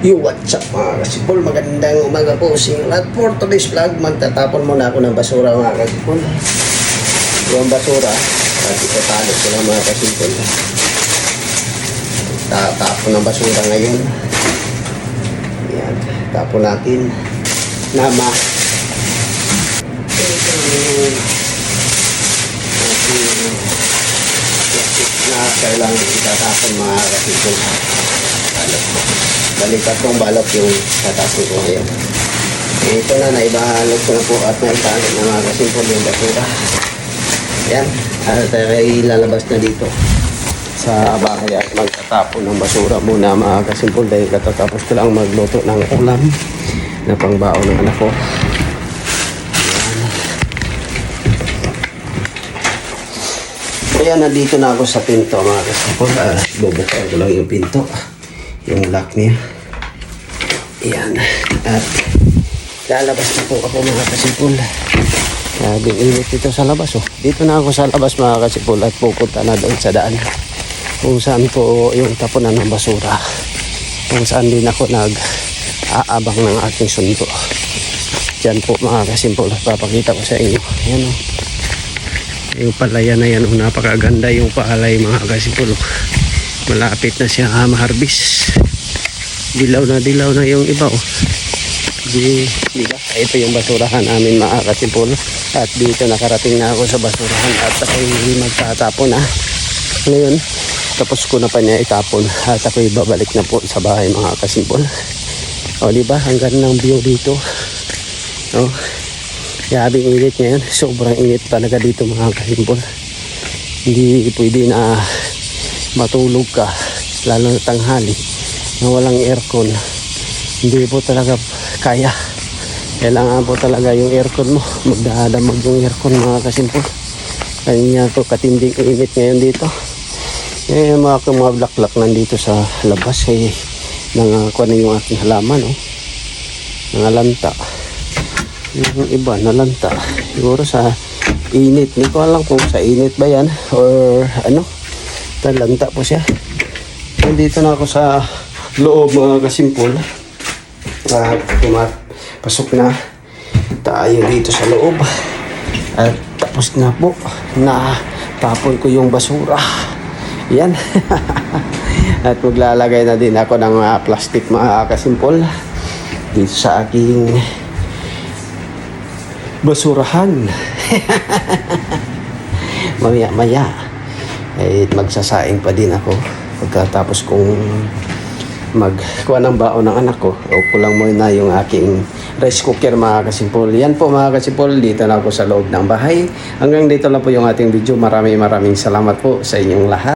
Yo, what's up mga kasipol? Magandang umaga po sa inyo lahat. For today's vlog, magtatapon muna ako ng basura mga kasipol. Yung basura, at itatalo ko lang mga kasipol. Tatapon ng basura ngayon. Yan, tapon natin. Nama. Ito yung ating plastic na kailangan itatapon mga kasipol. Balot. Balik tatlong balot yung tatapon ko ngayon. Eh, Ito na, naibahalot ko na po at naitalo na mga kasimpol yung basura. Yan, at ay lalabas na dito sa bahay at magtatapon ng basura muna mga kasimpol dahil katatapos ko lang magluto ng ulam na pangbaon ng anak ko. Kaya nandito na ako sa pinto mga kasimpol. Uh, bubukan ko lang yung pinto. Yung lock niya. Yan. At lalabas na po ako mga kasipul. Grabe init dito sa labas oh. Dito na ako sa labas mga kasipul at pupunta na doon sa daan. Kung saan po yung tapunan ng basura. Kung saan din ako nag aabang ng aking sundo. Diyan po mga kasimpul. Papakita ko sa inyo. Yan oh. Yung palaya na yan oh. Napakaganda yung palay mga kasipul. oh. Malapit na siya ah, ma-harvest dilaw na dilaw na yung iba oh. Di, di ba? Ito yung basurahan namin mga kasipol. At dito nakarating na ako sa basurahan at ako'y magtatapon na. Ngayon, tapos ko na pa niya itapon at ako'y babalik na po sa bahay mga kasipol. O di ba? Ang ganda ng view dito. O, yabing init ngayon. Sobrang init talaga dito mga kasipol. Hindi pwede na matulog ka lalo na tanghali na walang aircon. Hindi po talaga kaya. Kailangan po talaga yung aircon mo. Magdadamag yung aircon mga kasimpol kanya to katinding init ngayon dito. Eh mga mga blaklak nandito sa labas eh nangakuha na yung aking halaman oh. nangalanta yung iba nalanta. Siguro sa init. Hindi ko alam kung sa init ba yan or ano talanta po siya. Nandito na ako sa loob mga kasimpol. At pumat pasok na tayo dito sa loob. At tapos na po. Na tapon ko yung basura. Yan. At maglalagay na din ako ng mga plastic mga kasimpol dito sa aking basurahan. Mamaya maya eh magsasaing pa din ako. Pagkatapos kong magkuha ng baon ng anak ko o kulang mo na yung aking rice cooker mga kasimpol. Yan po mga kasimpol dito na ako sa loob ng bahay. Hanggang dito lang po yung ating video. Maraming maraming salamat po sa inyong lahat